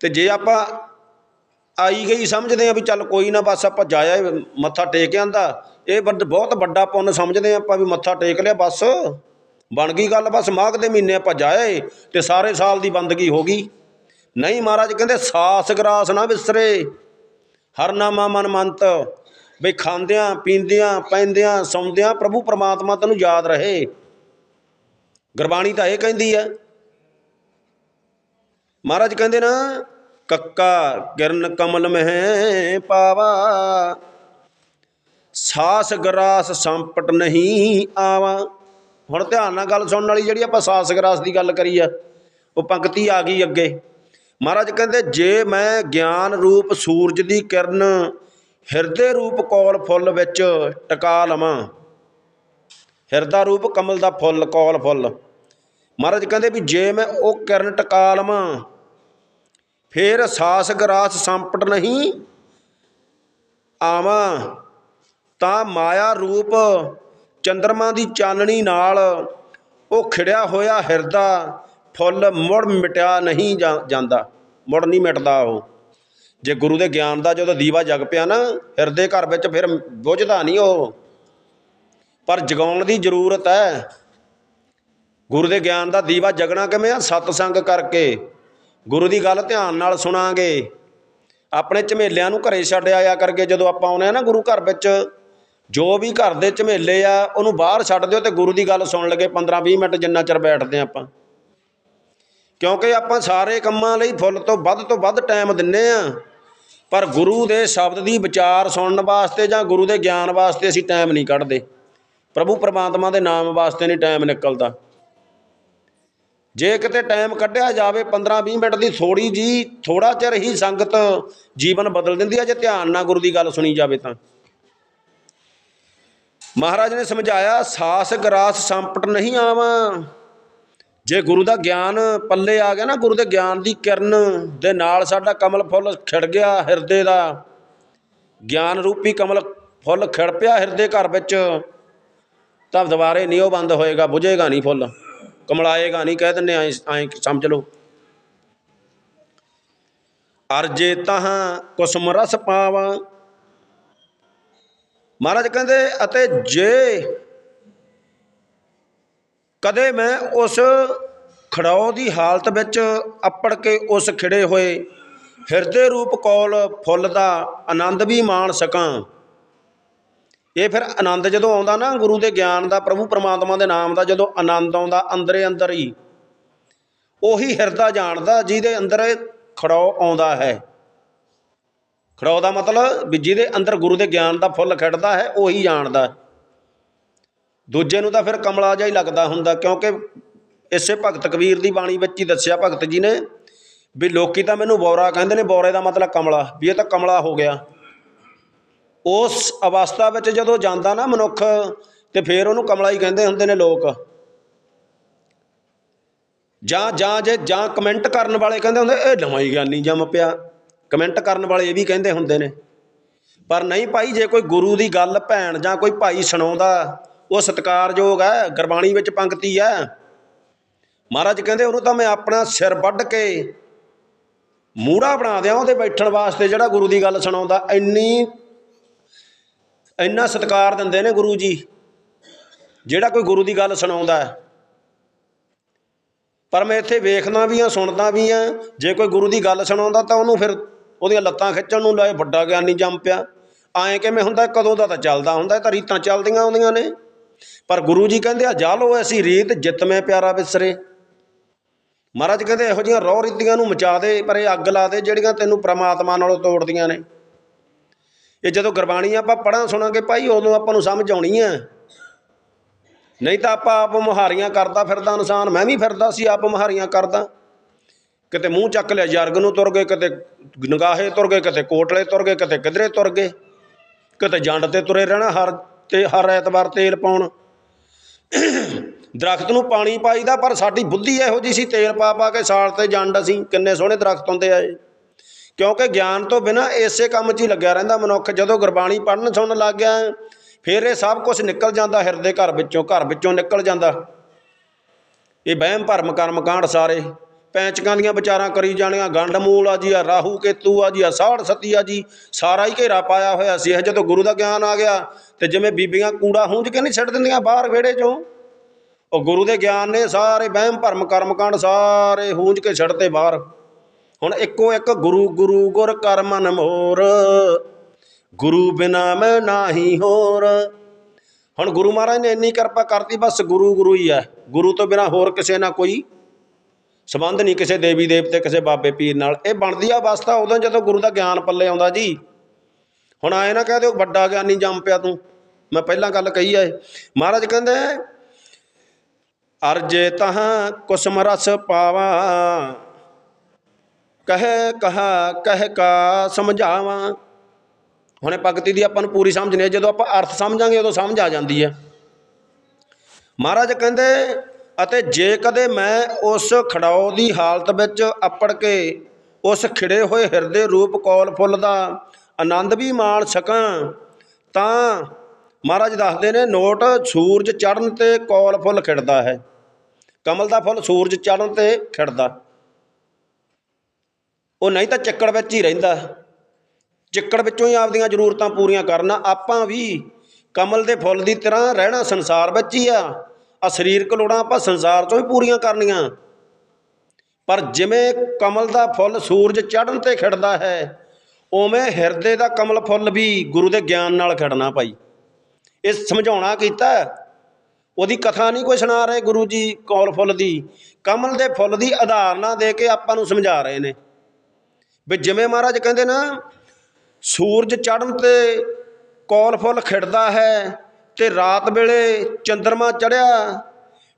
ਤੇ ਜੇ ਆਪਾਂ ਆਈ ਗਈ ਸਮਝਦੇ ਆ ਵੀ ਚੱਲ ਕੋਈ ਨਾ ਬਸ ਆਪਾਂ ਜਾਇਆ ਮੱਥਾ ਟੇਕ ਆਂਦਾ, ਇਹ ਵੱਡ- ਬਹੁਤ ਵੱਡਾ ਪੁੰਨ ਸਮਝਦੇ ਆ ਆਪਾਂ ਵੀ ਮੱਥਾ ਟੇਕ ਲਿਆ ਬਸ। ਬਣ ਗਈ ਗੱਲ ਬਸ ਮਾਘ ਦੇ ਮਹੀਨੇ ਆਪਾਂ ਜਾਏ ਤੇ ਸਾਰੇ ਸਾਲ ਦੀ ਬੰਦਗੀ ਹੋ ਗਈ। ਨਹੀਂ ਮਹਾਰਾਜ ਕਹਿੰਦੇ ਸਾਸ ਗਰਾਸ ਨਾ ਵਿਸਰੇ। ਹਰ ਨਾਮਾ ਮਨ ਮੰਤ। ਵੀ ਖਾਂਦਿਆਂ, ਪੀਂਦਿਆਂ, ਪੈਂਦਿਆਂ, ਸੌਂਦਿਆਂ ਪ੍ਰਭੂ ਪਰਮਾਤਮਾ ਤੈਨੂੰ ਯਾਦ ਰਹੇ। ਗੁਰਬਾਣੀ ਤਾਂ ਇਹ ਕਹਿੰਦੀ ਆ ਮਹਾਰਾਜ ਕਹਿੰਦੇ ਨਾ, ਕੱਕਾ ਕਿਰਨ ਕਮਲ ਮਹਿ ਪਾਵਾ, ਸਾਸ ਗਰਾਸ ਸੰਪਟ ਨਹੀਂ ਆਵਾ। ਹੁਣ ਧਿਆਨ ਨਾਲ ਗੱਲ ਸੁਣਨ ਵਾਲੀ ਜਿਹੜੀ ਆਪਾਂ ਸਾਸ ਗਰਾਸ ਦੀ ਗੱਲ ਕਰੀ ਆ, ਉਹ ਪੰਕਤੀ ਆ ਗਈ ਅੱਗੇ। ਮਹਾਰਾਜ ਕਹਿੰਦੇ, ਜੇ ਮੈਂ ਗਿਆਨ ਰੂਪ ਸੂਰਜ ਦੀ ਕਿਰਨ, ਹਿਰਦੇ ਰੂਪ ਕੋਲ ਫੁੱਲ ਵਿੱਚ ਟਿਕਾ ਲਵਾਂ ਹਿਰਦਾ ਰੂਪ ਕਮਲ ਦਾ ਫੁੱਲ, ਕੌਲ ਫੁੱਲ। ਮਹਾਰਾਜ ਕਹਿੰਦੇ ਵੀ ਜੇ ਮੈਂ ਉਹ ਕਿਰਨ ਟਕਾਲਵਾਂ ਫੇਰ ਸਾਸ ਗਰਾਸ ਸੰਪਟ ਨਹੀਂ ਆਵਾਂ। ਤਾਂ ਮਾਇਆ ਰੂਪ ਚੰਦਰਮਾ ਦੀ ਚਾਨਣੀ ਨਾਲ ਉਹ ਖਿੜਿਆ ਹੋਇਆ ਹਿਰਦਾ ਫੁੱਲ ਮੁੜ ਮਿਟਿਆ ਨਹੀਂ ਜਾ- ਜਾਂਦਾ। ਮੁੜ ਨਹੀਂ ਮਿਟਦਾ ਉਹ। ਜੇ ਗੁਰੂ ਦੇ ਗਿਆਨ ਦਾ ਜਦੋਂ ਦੀਵਾ ਜਗ ਪਿਆ ਨਾ, ਹਿਰਦੇ ਘਰ ਵਿੱਚ ਫਿਰ ਬੁਝਦਾ ਨਹੀਂ ਉਹ। ਪਰ ਜਗਾਉਣ ਦੀ ਜ਼ਰੂਰਤ ਹੈ। ਗੁਰੂ ਦੇ ਗਿਆਨ ਦਾ ਦੀਵਾ ਜਗਣਾ ਕਿਵੇਂ ਆ? ਸਤਸੰਗ ਕਰਕੇ। ਗੁਰੂ ਦੀ ਗੱਲ ਧਿਆਨ ਨਾਲ ਸੁਣਾਂਗੇ। ਆਪਣੇ ਝਮੇਲਿਆਂ ਨੂੰ ਘਰੇ ਛੱਡ ਆਇਆ ਕਰਕੇ ਜਦੋਂ ਆਪਾਂ ਆਉਨੇ ਆ ਨਾ ਗੁਰੂ ਘਰ ਵਿੱਚ, ਜੋ ਵੀ ਘਰ ਦੇ ਝਮੇਲੇ ਆ, ਉਹਨੂੰ ਬਾਹਰ ਛੱਡ ਦਿਓ ਤੇ ਗੁਰੂ ਦੀ ਗੱਲ ਸੁਣ ਲੱਗੇ 15-20 ਮਿੰਟ ਜਿੰਨਾ ਚਿਰ ਬੈਠਦੇ ਆ ਆਪਾਂ। ਕਿਉਂਕਿ ਆਪਾਂ ਸਾਰੇ ਕੰਮਾਂ ਲਈ ਫੁੱਲ ਤੋਂ ਵੱਧ ਤੋਂ ਵੱਧ ਟਾਈਮ ਦਿੰਨੇ ਆ। ਪਰ ਗੁਰੂ ਦੇ ਸ਼ਬਦ ਦੀ ਵਿਚਾਰ ਸੁਣਨ ਵਾਸਤੇ ਜਾਂ ਗੁਰੂ ਦੇ ਗਿਆਨ ਵਾਸਤੇ ਅਸੀਂ ਟਾਈਮ ਨਹੀਂ ਕੱਢਦੇ। ਪ੍ਰਭੂ ਪਰਮਾਤਮਾ ਦੇ ਨਾਮ ਵਾਸਤੇ ਨਹੀਂ ਟਾਈਮ ਨਿਕਲਦਾ। ਜੇ ਕਿਤੇ ਟਾਈਮ ਕੱਢਿਆ ਜਾਵੇ 15-20 ਮਿੰਟ ਦੀ ਥੋੜੀ ਜੀ ਥੋੜਾ ਚਿਰ ਹੀ ਸੰਗਤ ਜੀਵਨ ਬਦਲ ਦਿੰਦੀ ਹੈ ਜੇ ਧਿਆਨ ਨਾਲ ਗੁਰੂ ਦੀ ਗੱਲ ਸੁਣੀ ਜਾਵੇ ਤਾਂ। ਮਹਾਰਾਜ ਨੇ ਸਮਝਾਇਆ, ਸਾਸ ਗਰਾਸ ਸੰਪਟ ਨਹੀਂ ਆਵਾਂ। ਜੇ ਗੁਰੂ ਦਾ ਗਿਆਨ ਪੱਲੇ ਆ ਗਿਆ ਨਾ, ਗੁਰੂ ਦੇ ਗਿਆਨ ਦੀ ਕਿਰਨ ਦੇ ਨਾਲ ਸਾਡਾ ਕਮਲ ਫੁੱਲ ਖਿੜ ਗਿਆ ਹਿਰਦੇ ਦਾ। ਗਿਆਨ ਰੂਪੀ ਕਮਲ ਫੁੱਲ ਖਿੜ ਪਿਆ ਹਿਰਦੇ ਘਰ ਵਿੱਚ। ਤਾਂ ਦੁਬਾਰੇ ਨਹੀਂ ਉਹ ਬੰਦ ਹੋਏਗਾ, ਬੁਝੇਗਾ ਨਹੀਂ ਫੁੱਲ, ਕਮਲਾਏਗਾ ਨਹੀਂ, ਕਹਿ ਦਿੰਦੇ ਐਂ ਐਂ ਸਮਝ ਲਓ। ਅਰਜੇ ਤਹਾਂ ਕੁਸਮ ਰਸ ਪਾਵਾਂ। ਮਹਾਰਾਜ ਕਹਿੰਦੇ, ਅਤੇ ਜੇ ਕਦੇ ਮੈਂ ਉਸ ਖੜਾਓ ਦੀ ਹਾਲਤ ਵਿੱਚ ਅੱਪੜ ਕੇ ਉਸ ਖਿੜੇ ਹੋਏ, ਹਿਰਦੇ ਰੂਪ ਕੌਲ ਫੁੱਲ ਦਾ ਆਨੰਦ ਵੀ ਮਾਣ ਸਕਾਂ। ਇਹ ਫਿਰ ਆਨੰਦ ਜਦੋਂ ਆਉਂਦਾ ਨਾ ਗੁਰੂ ਦੇ ਗਿਆਨ ਦਾ, ਪ੍ਰਭੂ ਪਰਮਾਤਮਾ ਦੇ ਨਾਮ ਦਾ, ਜਦੋਂ ਆਨੰਦ ਆਉਂਦਾ ਅੰਦਰੇ ਅੰਦਰ ਹੀ, ਉਹੀ ਹਿਰਦਾ ਜਾਣਦਾ ਜਿਹਦੇ ਅੰਦਰ ਇਹ ਆਉਂਦਾ ਹੈ। ਖੜਾਓ ਦਾ ਮਤਲਬ ਵੀ ਜਿਹਦੇ ਅੰਦਰ ਗੁਰੂ ਦੇ ਗਿਆਨ ਦਾ ਫੁੱਲ ਖਿੜਦਾ ਹੈ, ਉਹੀ ਜਾਣਦਾ ਦੂਜੇ ਨੂੰ ਤਾਂ ਫਿਰ ਕਮਲਾ ਜਿਹਾ ਹੀ ਲੱਗਦਾ ਹੁੰਦਾ, ਕਿਉਂਕਿ ਇਸੇ ਭਗਤ ਕਬੀਰ ਦੀ ਬਾਣੀ ਵਿੱਚ ਹੀ ਦੱਸਿਆ ਭਗਤ ਜੀ ਨੇ ਵੀ ਲੋਕੀ ਤਾਂ ਮੈਨੂੰ ਬੌਰਾ ਕਹਿੰਦੇ ਨੇ, ਬੌਰੇ ਦਾ ਮਤਲਬ ਕਮਲਾ, ਵੀ ਇਹ ਤਾਂ ਕਮਲਾ ਹੋ ਗਿਆ। ਉਸ ਅਵਸਥਾ ਵਿੱਚ ਜਦੋਂ ਜਾਂਦਾ ਨਾ ਮਨੁੱਖ, ਤੇ ਫਿਰ ਉਹਨੂੰ ਕਮਲਾ ਹੀ ਕਹਿੰਦੇ ਹੁੰਦੇ ਨੇ ਲੋਕ। ਜਾਂ ਜਾਂ ਜੇ, ਜਾਂ ਕਮੈਂਟ ਕਰਨ ਵਾਲੇ ਕਹਿੰਦੇ ਹੁੰਦੇ, ਇਹ ਨਵਾਂ ਹੀ ਗਿਆਨੀ ਜੰਮ ਪਿਆ। ਕਮੈਂਟ ਕਰਨ ਵਾਲੇ ਇਹ ਵੀ ਕਹਿੰਦੇ ਹੁੰਦੇ ਨੇ। ਪਰ ਨਹੀਂ ਭਾਈ, ਜੇ ਕੋਈ ਗੁਰੂ ਦੀ ਗੱਲ ਭੈਣ ਜਾਂ ਕੋਈ ਭਾਈ ਸੁਣਾਉਂਦਾ, ਉਹ ਸਤਿਕਾਰਯੋਗ ਹੈ, ਗੁਰਬਾਣੀ ਵਿੱਚ ਪੰਕਤੀ ਹੈ। ਮਹਾਰਾਜ ਕਹਿੰਦੇ, ਉਹਨੂੰ ਤਾਂ ਮੈਂ ਆਪਣਾ ਸਿਰ ਵੱਢ ਕੇ ਮੂੜਾ ਬਣਾ ਦਿਆਂ, ਉਹਦੇ ਬੈਠਣ ਵਾਸਤੇ ਜਿਹੜਾ ਗੁਰੂ ਦੀ ਗੱਲ ਸੁਣਾਉਂਦਾ, ਇੰਨੀ ਇੰਨਾ ਸਤਿਕਾਰ ਦਿੰਦੇ ਨੇ ਗੁਰੂ ਜੀ, ਜਿਹੜਾ ਕੋਈ ਗੁਰੂ ਦੀ ਗੱਲ ਸੁਣਾਉਂਦਾ ਹੈ। ਪਰ ਮੈਂ ਇੱਥੇ ਵੇਖਦਾ ਵੀ ਆ ਸੁਣਦਾ ਵੀ ਆ ਜੇ ਕੋਈ ਗੁਰੂ ਦੀ ਗੱਲ ਸੁਣਾਉਂਦਾ ਤਾਂ ਉਹਨੂੰ ਫਿਰ ਉਹਦੀਆਂ ਲੱਤਾਂ ਖਿੱਚਣ ਨੂੰ ਲਾਏ, ਵੱਡਾ ਗਿਆਨੀ ਜੰਮ ਪਿਆ। ਐਂ ਕਿਵੇਂ ਹੁੰਦਾ, ਕਦੋਂ ਦਾ ਤਾਂ ਚੱਲਦਾ ਹੁੰਦਾ ਤਾਂ ਰੀਤਾਂ ਚੱਲਦੀਆਂ ਆਉਂਦੀਆਂ ਨੇ। ਪਰ ਗੁਰੂ ਜੀ ਕਹਿੰਦੇ ਆ, ਜਾ ਲੋ ਐਸੀ ਰੀਤ, ਜਿਤ ਮੈਂ ਪਿਆਰਾ ਵਿਸਰੇ ਮਹਾਰਾਜ ਕਹਿੰਦੇ, ਇਹੋ ਜਿਹੀਆਂ ਰੋਹ ਰੀਤੀਆਂ ਨੂੰ ਮਚਾ ਦੇ, ਪਰ ਇਹ ਅੱਗ ਲਾ ਦੇ, ਜਿਹੜੀਆਂ ਤੈਨੂੰ ਪ੍ਰਮਾਤਮਾ ਨਾਲੋਂ ਤੋੜਦੀਆਂ ਨੇ। ਇਹ ਜਦੋਂ ਗੁਰਬਾਣੀ ਆਪਾਂ ਪੜਾਂ ਸੁਣਾਂਗੇ ਭਾਈ, ਉਦੋਂ ਆਪਾਂ ਨੂੰ ਸਮਝ ਆਉਣੀ ਹੈ। ਨਹੀਂ ਤਾਂ ਆਪਾਂ ਆਪ ਮੁਹਾਰੀਆਂ ਕਰਦਾ ਫਿਰਦਾ ਇਨਸਾਨ, ਮੈਂ ਵੀ ਫਿਰਦਾ ਸੀ ਆਪ ਮੁਹਾਰੀਆਂ ਕਰਦਾ। ਕਿਤੇ ਮੂੰਹ ਚੱਕ ਲਿਆ, ਜਰਗ ਨੂੰ ਤੁਰ ਗਏ, ਕਿਤੇ ਨਗਾਹੇ ਤੁਰ ਗਏ, ਕਿਤੇ ਕੋਟਲੇ ਤੁਰ ਗਏ, ਕਿਤੇ ਕਿਧਰੇ ਤੁਰ ਗਏ। ਕਿਤੇ ਜੰਡ ਤੇ ਤੁਰੇ ਰਹਿਣਾ, ਹਰ ਤੇ ਹਰ ਐਤਵਾਰ ਤੇਲ ਪਾਉਣ। ਦਰਖਤ ਨੂੰ ਪਾਣੀ ਪਾਈਦਾ, ਪਰ ਸਾਡੀ ਬੁੱਧੀ ਇਹੋ ਜੀ ਸੀ, ਤੇਲ ਪਾ ਪਾ ਕੇ ਸਾਲ ਤੇ ਜੰਡ ਅਸੀਂ ਕਿੰਨੇ ਸੋਹਣੇ ਦਰਖਤ ਹੁੰਦੇ ਆਏ। ਕਿਉਂਕਿ ਗਿਆਨ ਤੋਂ ਬਿਨਾ ਇਸੇ ਕੰਮ 'ਚ ਹੀ ਲੱਗਿਆ ਰਹਿੰਦਾ ਮਨੁੱਖ। ਜਦੋਂ ਗੁਰਬਾਣੀ ਪੜ੍ਹਨ ਸੁਣਨ ਲੱਗ ਗਿਆ, ਫਿਰ ਇਹ ਸਭ ਕੁਝ ਨਿਕਲ ਜਾਂਦਾ ਹਿਰਦੇ ਘਰ ਵਿੱਚੋਂ ਘਰ ਵਿੱਚੋਂ ਨਿਕਲ ਜਾਂਦਾ। ਇਹ ਵਹਿਮ, ਭਰਮ, ਕਰਮ, ਕਾਂਡ ਸਾਰੇ। ਪੈਂਚਕਾਂ ਦੀਆਂ ਵਿਚਾਰਾਂ ਕਰੀ ਜਾਣੀਆਂ ਗੰਡ ਮੂਲ ਆ ਜੀ ਆ ਰਾਹੂ, ਕੇਤੂ ਆ ਜੀ ਆ ਸਾੜ, ਸਤੀ ਆ ਜੀ, ਸਾਰਾ ਹੀ ਘੇਰਾ ਪਾਇਆ ਹੋਇਆ ਸੀ। ਇਹ ਜਦੋਂ ਗੁਰੂ ਦਾ ਗਿਆਨ ਆ ਗਿਆ, ਤੇ ਜਿਵੇਂ ਬੀਬੀਆਂ ਕੂੜਾ ਹੂੰਝ ਕੇ ਨਹੀਂ ਛੱਡ ਦਿੰਦੀਆਂ ਬਾਹਰ ਵਿਹੜੇ 'ਚੋਂ, ਉਹ ਗੁਰੂ ਦੇ ਗਿਆਨ ਨੇ ਸਾਰੇ ਵਹਿਮ, ਭਰਮ, ਕਰਮ, ਕਾਂਡ ਸਾਰੇ ਹੂੰਝ ਕੇ ਛੱਡਤੇ ਬਾਹਰ। ਹੁਣ ਇੱਕੋ ਇੱਕ ਗੁਰੂ ਗੁਰੂ ਗੁਰ ਕਰ ਮਨ ਮੋਰ। ਗੁਰੂ ਬਿਨਾ ਮੈਂ ਨਾਹੀ ਹੋਰ। ਹੁਣ ਗੁਰੂ ਮਹਾਰਾਜ ਨੇ ਇੰਨੀ ਕਿਰਪਾ ਕਰਤੀ, ਬਸ ਗੁਰੂ ਗੁਰੂ ਹੀ ਹੈ ਗੁਰੂ ਤੋਂ ਬਿਨਾ ਹੋਰ ਕਿਸੇ ਨਾਲ ਕੋਈ ਸੰਬੰਧ ਨਹੀਂ, ਕਿਸੇ ਦੇਵੀ ਦੇਵਤੇ, ਕਿਸੇ ਬਾਬੇ ਪੀਰ ਨਾਲ। ਇਹ ਬਣਦੀ ਆ ਅਵਸਥਾ ਉਦੋਂ ਜਦੋਂ ਗੁਰੂ ਦਾ ਗਿਆਨ ਪੱਲੇ ਆਉਂਦਾ ਜੀ। ਹੁਣ ਆਏ ਨਾ ਕਹਦੇ ਵੱਡਾ ਗਿਆਨੀ ਜੰਮ ਪਿਆ ਤੂੰ। ਮੈਂ ਪਹਿਲਾਂ ਗੱਲ ਕਹੀ ਆ ਮਹਾਰਾਜ ਕਹਿੰਦੇ, ਅਰਜੇ ਤਹਾਂ ਕੁਸਮ ਰਸ ਪਾਵਾਂ। ਕਹਿ, ਕਹਾ, ਕਹਿ ਕਾ ਸਮਝਾਵਾਂ। ਹੁਣੇ ਭਗਤੀ ਦੀ ਆਪਾਂ ਨੂੰ ਪੂਰੀ ਸਮਝ ਨਹੀਂ ਜਦੋਂ ਆਪਾਂ ਅਰਥ ਸਮਝਾਂਗੇ, ਉਦੋਂ ਸਮਝ ਆ ਜਾਂਦੀ ਹੈ। ਮਹਾਰਾਜ ਕਹਿੰਦੇ, ਅਤੇ ਜੇ ਕਦੇ ਮੈਂ ਉਸ ਖੜਾਓ ਦੀ ਹਾਲਤ ਵਿੱਚ ਅੱਪੜ ਕੇ ਉਸ ਖਿੜੇ ਹੋਏ ਹਿਰਦੇ ਰੂਪ ਕੌਲ ਫੁੱਲ ਦਾ ਆਨੰਦ ਵੀ ਮਾਣ ਸਕਾਂ, ਤਾਂ ਮਹਾਰਾਜ ਦੱਸਦੇ ਨੇ, ਨੋਟ ਸੂਰਜ ਚੜ੍ਹਨ ਤੇ ਕੌਲ ਫੁੱਲ ਖਿੜਦਾ ਹੈ। ਕਮਲ ਦਾ ਫੁੱਲ ਸੂਰਜ ਚੜ੍ਹਨ ਤੇ ਖਿੜਦਾ ਉਹ ਨਹੀਂ ਤਾਂ ਚੱਕੜ ਵਿੱਚ ਹੀ ਰਹਿੰਦਾ। ਚੱਕੜ ਵਿੱਚੋਂ ਹੀ ਆਪਦੀਆਂ ਜ਼ਰੂਰਤਾਂ ਪੂਰੀਆਂ ਕਰਨਾ। ਆਪਾਂ ਵੀ ਕਮਲ ਦੇ ਫੁੱਲ ਦੀ ਤਰ੍ਹਾਂ ਰਹਿਣਾ ਸੰਸਾਰ ਵਿੱਚ ਹੀ ਆ। ਆ ਸਰੀਰਕ ਲੋੜਾਂ ਆਪਾਂ ਸੰਸਾਰ ਤੋਂ ਹੀ ਪੂਰੀਆਂ ਕਰਨੀਆਂ। ਪਰ ਜਿਵੇਂ ਕਮਲ ਦਾ ਫੁੱਲ ਸੂਰਜ ਚੜ੍ਹਨ ਤੇ ਖਿੜਦਾ ਹੈ, ਉਵੇਂ ਹਿਰਦੇ ਦਾ ਕਮਲ ਫੁੱਲ ਵੀ ਗੁਰੂ ਦੇ ਗਿਆਨ ਨਾਲ ਖਿੜਨਾ ਭਾਈ। ਇਹ ਸਮਝਾਉਣਾ ਕੀਤਾ। ਉਹਦੀ ਕਥਾ ਨਹੀਂ ਕੋਈ ਸੁਣਾ ਰਹੇ ਗੁਰੂ ਜੀ ਕੌਲ ਫੁੱਲ ਦੀ। ਕਮਲ ਦੇ ਫੁੱਲ ਦੀ ਉਦਾਹਰਨਾਂ ਦੇ ਕੇ ਆਪਾਂ ਨੂੰ ਸਮਝਾ ਰਹੇ ਨੇ। ਵੀ ਜਿਵੇਂ ਮਹਾਰਾਜ ਕਹਿੰਦੇ ਨਾ, ਸੂਰਜ ਚੜ੍ਹਨ ਤੇ ਕੌਲ ਫੁੱਲ ਖਿੜਦਾ ਹੈ ਤੇ ਰਾਤ ਵੇਲੇ ਚੰਦਰਮਾ ਚੜ੍ਹਿਆ,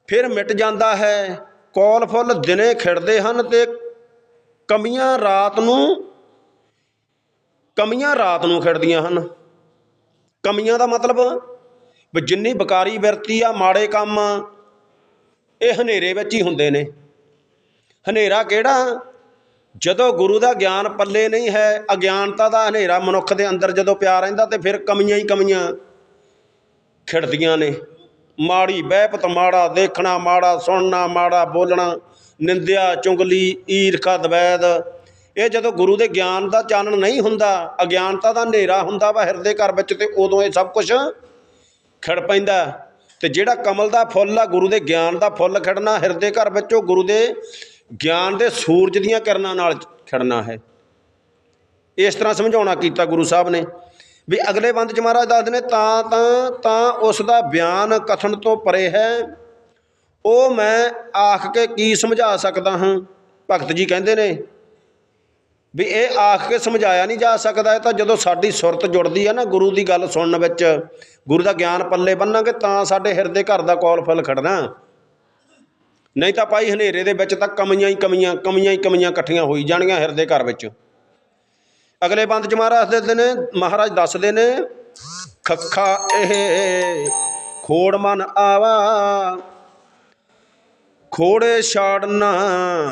ਫਿਰ ਮਿਟ ਜਾਂਦਾ ਹੈ। ਕੌਲ ਫੁੱਲ ਦਿਨੇ ਖਿੜਦੇ ਹਨ ਤੇ ਕਮੀਆਂ ਰਾਤ ਨੂੰ, ਕਮੀਆਂ ਰਾਤ ਨੂੰ ਖਿੜਦੀਆਂ ਹਨ। ਕਮੀਆਂ ਦਾ ਮਤਲਬ ਵੀ ਜਿੰਨੀ ਬਕਾਰੀ ਬਿਰਤੀ ਆ, ਮਾੜੇ ਕੰਮ, ਇਹ ਹਨੇਰੇ ਵਿੱਚ ਹੀ ਹੁੰਦੇ ਨੇ। ਹਨੇਰਾ ਕਿਹੜਾ? ਜਦੋਂ ਗੁਰੂ ਦਾ ਗਿਆਨ ਪੱਲੇ ਨਹੀਂ ਹੈ, ਅਗਿਆਨਤਾ ਦਾ ਹਨੇਰਾ ਮਨੁੱਖ ਦੇ ਅੰਦਰ ਜਦੋਂ ਪਿਆ ਰਹਿੰਦਾ ਤੇ ਫਿਰ ਕਮੀਆਂ ਹੀ ਕਮੀਆਂ ਖਿੜਦੀਆਂ ਨੇ। ਮਾੜੀ ਬਹਿਪਤ ਮਾੜਾ, ਦੇਖਣਾ ਮਾੜਾ, ਸੁਣਨਾ ਮਾੜਾ, ਬੋਲਣਾ, ਨਿੰਦਿਆ, ਚੁੰਗਲੀ, ਈਰਖਾ, ਦਵੈਦ। ਇਹ ਜਦੋਂ ਗੁਰੂ ਦੇ ਗਿਆਨ ਦਾ ਚਾਨਣ ਨਹੀਂ ਹੁੰਦਾ, ਅਗਿਆਨਤਾ ਦਾ ਹਨੇਰਾ ਹੁੰਦਾ ਵਾ ਹਿਰਦੇ ਘਰ ਵਿੱਚ ਤੇ ਉਦੋਂ ਇਹ ਸਭ ਕੁਝ ਖਿੜ ਪੈਂਦਾ। ਤੇ ਜਿਹੜਾ ਕਮਲ ਦਾ ਫੁੱਲ ਆ, ਗੁਰੂ ਦੇ ਗਿਆਨ ਦਾ ਫੁੱਲ ਖਿੜਨਾ ਹਿਰਦੇ ਘਰ ਵਿੱਚੋਂ ਗੁਰੂ ਦੇ ਗਿਆਨ ਦੇ ਸੂਰਜ ਦੀਆਂ ਕਿਰਨਾਂ ਨਾਲ ਖਿੜਨਾ ਹੈ। ਇਸ ਤਰ੍ਹਾਂ ਸਮਝਾਉਣਾ ਕੀਤਾ ਗੁਰੂ ਸਾਹਿਬ ਨੇ ਵੀ ਅਗਲੇ ਬੰਦ ਚ ਮਹਾਰਾਜ ਦੱਸਦੇ ਨੇ, ਤਾਂ ਤਾਂ ਤਾਂ ਉਸ ਦਾ ਬਿਆਨ ਕਥਨ ਤੋਂ ਪਰੇ ਹੈ। ਉਹ ਮੈਂ ਆਖ ਕੇ ਕੀ ਸਮਝਾ ਸਕਦਾ ਹਾਂ? ਭਗਤ ਜੀ ਕਹਿੰਦੇ ਨੇ ਵੀ ਇਹ ਆਖ ਕੇ ਸਮਝਾਇਆ ਨਹੀਂ ਜਾ ਸਕਦਾ, ਇਹ ਤਾਂ ਜਦੋਂ ਸਾਡੀ ਸੁਰਤ ਜੁੜਦੀ ਹੈ ਨਾ ਗੁਰੂ ਦੀ ਗੱਲ ਸੁਣਨ ਵਿੱਚ, ਗੁਰੂ ਦਾ ਗਿਆਨ ਪੱਲੇ ਬੰਨਾਂਗੇ ਤਾਂ ਸਾਡੇ ਹਿਰਦੇ ਘਰ ਦਾ ਕੋਲ ਫਲ ਖੜਨਾ। ਨਹੀਂ ਤਾਂ ਭਾਈ ਹਨੇਰੇ ਦੇ ਵਿੱਚ ਤਾਂ ਕਮੀਆਂ ਹੀ ਕਮੀਆਂ ਕਮੀਆਂ ਹੀ ਕਮੀਆਂ ਇਕੱਠੀਆਂ ਹੋਈ ਜਾਣਗੀਆਂ ਹਿਰਦੇ ਘਰ ਵਿੱਚ। ਅਗਲੇ ਬੰਦ ਚ ਮਹਾਰਾਜ ਦੱਸਦੇ ਨੇ ਮਹਾਰਾਜ ਦੱਸਦੇ ਨੇ, ਖੱਖਾ ਇਹ ਖੋੜ ਮਨ ਆਵਾ, ਖੋੜੇ ਛਾੜਨਾ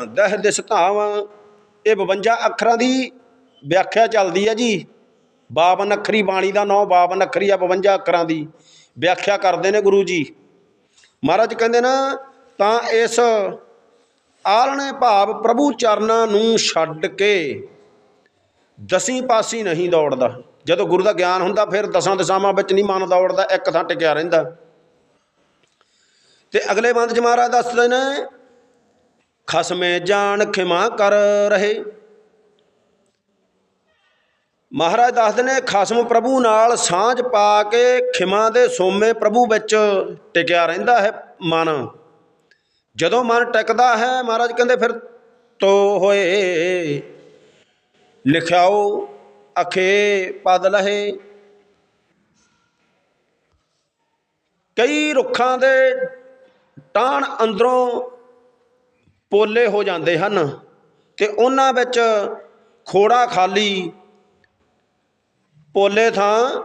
ਦਹ ਦਿਸ ਧਾਵਾਂ। ਇਹ 52 ਅੱਖਰਾਂ ਦੀ ਵਿਆਖਿਆ ਚੱਲਦੀ ਹੈ ਜੀ। 52 ਅੱਖਰੀ ਬਾਣੀ ਦਾ ਨਾਮ 52 ਅੱਖਰੀ ਆ 52 ਅੱਖਰਾਂ ਦੀ। ਵਿਆਖਿਆ ਕਰਦੇ ਨੇ ਗੁਰੂ ਜੀ। ਮਹਾਰਾਜ ਕਹਿੰਦੇ ਨਾ ਤਾਂ ਇਸ ਆਲਣੇ ਭਾਵ ਪ੍ਰਭੂ ਚਰਨਾਂ ਨੂੰ ਛੱਡ ਕੇ ਦਸੀਂ ਪਾਸੀ ਨਹੀਂ ਦੌੜਦਾ। ਜਦੋਂ ਗੁਰੂ ਦਾ ਗਿਆਨ ਹੁੰਦਾ, ਫਿਰ ਦਸਾਂ ਦਸ਼ਾਵਾਂ ਵਿੱਚ ਨਹੀਂ ਮਨ ਦੌੜਦਾ, ਇੱਕ ਥਾਂ ਟਿਕਿਆ ਰਹਿੰਦਾ। ਤੇ ਅਗਲੇ ਬੰਦ ਚ ਮਹਾਰਾਜ ਦੱਸਦੇ ਨੇ, ਖਸਮੇ ਜਾਣ ਖਿਮਾ ਕਰ ਰਹੇ। ਮਹਾਰਾਜ ਦੱਸਦੇ ਨੇ, ਖਸਮ ਪ੍ਰਭੂ ਨਾਲ ਸਾਂਝ ਪਾ ਕੇ ਖਿਮਾ ਦੇ ਸੋਮੇ ਪ੍ਰਭੂ ਵਿੱਚ ਟਿਕਿਆ ਰਹਿੰਦਾ ਹੈ ਮਨ। ਜਦੋਂ ਮਨ ਟਿਕਦਾ ਹੈ ਮਹਾਰਾਜ ਕਹਿੰਦੇ ਫਿਰ ਤੋ ਹੋਏ। ਲਿਖਿਆਓ, ਅਖੇ ਪਦ ਲਹੇ। ਕਈ ਰੁੱਖਾਂ ਦੇ ਟਾਣ ਅੰਦਰੋਂ ਪੋਲੇ ਹੋ ਜਾਂਦੇ ਹਨ ਤੇ ਉਹਨਾਂ ਵਿੱਚ ਖੋੜਾ ਖਾਲੀ ਪੋਲੇ ਥਾਂ